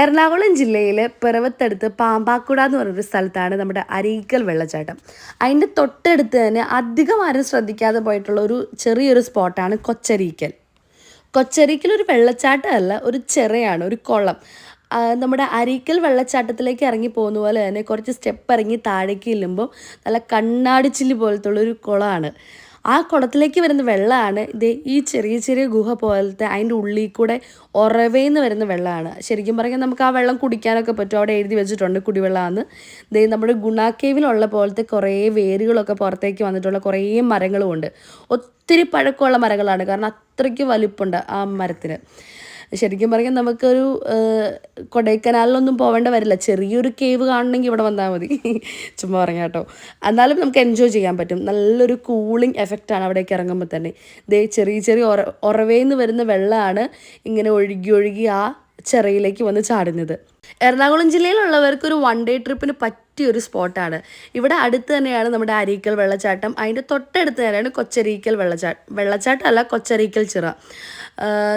എറണാകുളം ജില്ലയിലെ പിറവത്തടുത്ത് പാമ്പാക്കുട എന്ന് പറഞ്ഞൊരു സ്ഥലത്താണ് നമ്മുടെ അരീക്കൽ വെള്ളച്ചാട്ടം. അതിന്റെ തൊട്ടടുത്ത് തന്നെ അധികം ആരും ശ്രദ്ധിക്കാതെ പോയിട്ടുള്ള ഒരു ചെറിയൊരു സ്പോട്ടാണ് കൊച്ചരീക്കൽ. കൊച്ചരീക്കൽ ഒരു വെള്ളച്ചാട്ടമല്ല ഒരു ചെറയാണ് ഒരു കുളം. നമ്മുടെ അരീക്കൽ വെള്ളച്ചാട്ടത്തിലേക്ക് ഇറങ്ങി പോകുന്ന പോലെ തന്നെ കുറച്ച് സ്റ്റെപ്പ് ഇറങ്ങി താഴേക്ക് ചെല്ലുമ്പോൾ നല്ല കണ്ണാടിച്ചില്ല് പോലത്തുള്ളൊരു കുളമാണ്. ആ കുളത്തിലേക്ക് വരുന്ന വെള്ളമാണ് ഇത് ഈ ചെറിയ ചെറിയ ഗുഹ പോലത്തെ അതിന്റെ ഉള്ളിൽ കൂടെ ഉറവേന്ന് വരുന്ന വെള്ളമാണ്. ശരിക്കും പറഞ്ഞാൽ നമുക്ക് ആ വെള്ളം കുടിക്കാനൊക്കെ പറ്റും. അവിടെ എഴുതി വെച്ചിട്ടുണ്ട് കുടിവെള്ളമാണ് ദേ നമ്മുടെ ഗുണാക്കേവിലുള്ള കേവിലുള്ള പോലത്തെ കുറേ വേരുകളൊക്കെ പുറത്തേക്ക് വന്നിട്ടുള്ള കുറേ മരങ്ങളുമുണ്ട് ഒത്തിരി പഴക്കമുള്ള മരങ്ങളാണ്. കാരണം അത്രയ്ക്ക് വലിപ്പമുണ്ട് ആ മരത്തിന്. ശരിക്കും പറഞ്ഞാൽ നമുക്കൊരു കൊടൈക്കനാലിലൊന്നും പോവേണ്ട വരില്ല. ചെറിയൊരു കേവ് കാണണമെങ്കിൽ ഇവിടെ വന്നാൽ മതി. ചുമ്മാ പറഞ്ഞാൽ കേട്ടോ. എന്നാലും നമുക്ക് എൻജോയ് ചെയ്യാൻ പറ്റും. നല്ലൊരു കൂളിംഗ് എഫക്റ്റാണ് അവിടേക്ക് ഇറങ്ങുമ്പോൾ തന്നെ. ദേ ചെറിയ ചെറിയ ഒറ ഉറവേന്ന് വരുന്ന വെള്ളമാണ് ഇങ്ങനെ ഒഴുകി ഒഴുകി ആ ചെറയിലേക്ക് വന്ന് ചാടുന്നത്. എറണാകുളം ജില്ലയിലുള്ളവർക്ക് ഒരു വൺ ഡേ ട്രിപ്പിന് പറ്റിയ ഒരു സ്പോട്ടാണ്. ഇവിടെ അടുത്ത് തന്നെയാണ് നമ്മുടെ അരീക്കൽ വെള്ളച്ചാട്ടം. അതിന്റെ തൊട്ടടുത്ത് തന്നെയാണ് കൊച്ചരീക്കൽ വെള്ളച്ചാട്ടം വെള്ളച്ചാട്ടമല്ല കൊച്ചരീക്കൽ ചിറ.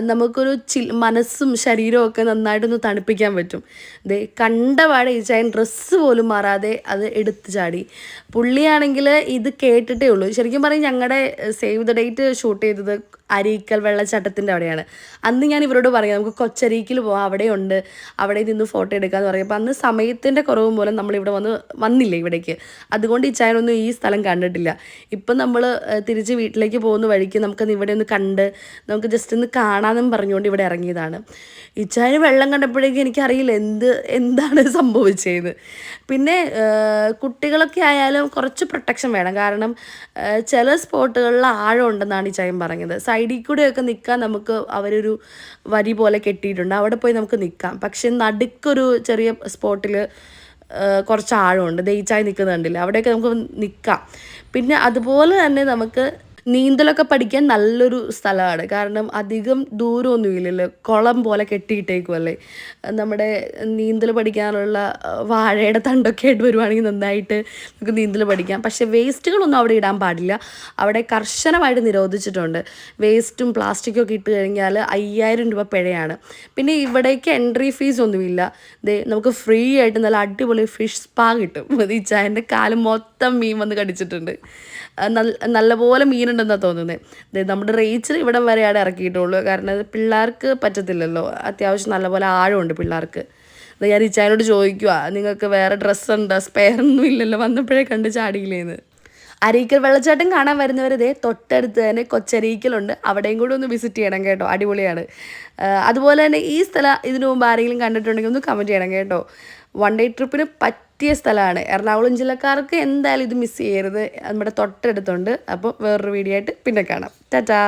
നമുക്കൊരു ചി മനസ്സും ശരീരവും ഒക്കെ നന്നായിട്ടൊന്ന് തണുപ്പിക്കാൻ പറ്റും. ദേ കണ്ടപാടെ ഈ ചായൻ ഡ്രസ്സ് പോലും മാറാതെ അത് എടുത്തു ചാടി. പുള്ളിയാണെങ്കിൽ ഇത് കേട്ടിട്ടേ ഉള്ളൂ. ശരിക്കും പറയും ഞങ്ങളുടെ സേവ് ദ ഡേറ്റ് ഷൂട്ട് ചെയ്തത് അരീക്കൽ വെള്ളച്ചാട്ടത്തിന്റെ അവിടെയാണ്. അന്ന് ഞാൻ ഇവരോട് പറയാം നമുക്ക് കൊച്ചരീക്കിൽ പോവാം അവിടെയുണ്ട്. അവിടെ നിന്ന് ഫോട്ടോ എടുക്കാമെന്ന് പറയും. അപ്പോൾ അന്ന് സമയത്തിന്റെ കുറവ് മൂലം നമ്മളിവിടെ വന്ന് വന്നില്ല ഇവിടേക്ക്? അതുകൊണ്ട് ഈ ചായനൊന്നും ഈ സ്ഥലം കണ്ടിട്ടില്ല. ഇപ്പം നമ്മൾ തിരിച്ച് വീട്ടിലേക്ക് പോകുന്ന വഴിക്ക് നമുക്കൊന്ന് ഇവിടെ ഒന്ന് കണ്ട് നമുക്ക് ജസ്റ്റ് ഒന്ന് കാണാമെന്നും പറഞ്ഞുകൊണ്ട് ഇവിടെ ഇറങ്ങിയതാണ്. ഇച്ചായന് വെള്ളം കണ്ടപ്പോഴേക്കും എനിക്കറിയില്ല എന്ത് എന്താണ് സംഭവിച്ചത് പിന്നെ കുട്ടികളൊക്കെ ആയാലും കുറച്ച് പ്രൊട്ടക്ഷൻ വേണം. കാരണം ചില സ്പോട്ടുകളിൽ ആഴം ഉണ്ടെന്നാണ് ഈ ചായൻ പറഞ്ഞത്. സൈഡിൽ കൂടെയൊക്കെ നിൽക്കാൻ നമുക്ക് അവരൊരു വരി പോലെ കെട്ടിയിട്ടുണ്ട്. അവിടെ പോയി നമുക്ക് നിൽക്കാം പക്ഷെ നടുക്കൊരു ചെറിയ സ്പോട്ടിൽ കുറച്ച് ആഴമുണ്ട്. ദയിച്ചായി നിൽക്കുന്നുണ്ടല്ലോ? അവിടെയൊക്കെ നമുക്ക് നിൽക്കാം. പിന്നെ അതുപോലെ തന്നെ നമുക്ക് നീന്തലൊക്കെ പഠിക്കാൻ നല്ലൊരു സ്ഥലമാണ്. കാരണം അധികം ദൂരമൊന്നുമില്ലല്ലോ. കുളം പോലെ കെട്ടിയിട്ടേക്കുമല്ലേ നമ്മുടെ നീന്തൽ പഠിക്കാനുള്ള വാഴയുടെ തണ്ടൊക്കെ ആയിട്ട് വരുവാണെങ്കിൽ നന്നായിട്ട് നമുക്ക് നീന്തൽ പഠിക്കാം. പക്ഷേ വേസ്റ്റുകളൊന്നും അവിടെ ഇടാൻ പാടില്ല. അവിടെ കർശനമായിട്ട് നിരോധിച്ചിട്ടുണ്ട്. വേസ്റ്റും പ്ലാസ്റ്റിക്കും ഒക്കെ ഇട്ട് കഴിഞ്ഞാൽ അയ്യായിരം രൂപ പിഴയാണ്. പിന്നെ ഇവിടേക്ക് എൻട്രി ഫീസ് ഒന്നുമില്ല. ദേ നമുക്ക് ഫ്രീ ആയിട്ട് നല്ല അടിപൊളി ഫിഷ് സ്പാ കിട്ടും. ഈ ചായന്റെ കാൽ മൊത്തം മീൻ വന്ന് കടിച്ചിട്ടുണ്ട്. നല്ല നല്ലപോലെ മീനുണ്ടെന്നാണ് തോന്നുന്നത് നമ്മുടെ റേച്ചിൽ ഇവിടം വരെയാണ് ഇറക്കിയിട്ടുള്ളൂ. കാരണം പിള്ളേർക്ക് പറ്റത്തില്ലല്ലോ. അത്യാവശ്യം നല്ലപോലെ ആഴമുണ്ട് പിള്ളേർക്ക്. ഞാൻ ഇച്ചാനോട് ചോദിക്കുക നിങ്ങൾക്ക് വേറെ ഡ്രസ്സുണ്ടോ സ്പെയറൊന്നും ഇല്ലല്ലോ. വന്നപ്പോഴേ കണ്ട് ചാടിയില്ലേന്ന്. അരീക്കൽ വെള്ളച്ചാട്ടം കാണാൻ വരുന്നവരതേ തൊട്ടടുത്ത് തന്നെ കൊച്ചരീക്കലുണ്ട്. അവിടെയും കൂടി ഒന്ന് വിസിറ്റ് ചെയ്യണം കേട്ടോ. അടിപൊളിയാണ്. അതുപോലെ തന്നെ ഈ സ്ഥലം ഇതിനു മുമ്പ് ആരെങ്കിലും കണ്ടിട്ടുണ്ടെങ്കിൽ ഒന്ന് കമന്റ് ചെയ്യണം കേട്ടോ. വൺ ഡേ ട്രിപ്പിന് പറ്റിയ സ്ഥലമാണ്. എറണാകുളം ജില്ലക്കാർക്ക് എന്തായാലും ഇത് മിസ് ചെയ്യരുത്. നമ്മുടെ തൊട്ടടുത്തുണ്ട്. അപ്പോൾ വേറൊരു വീഡിയോ ആയിട്ട് പിന്നെ കാണാം. ടാറ്റാ.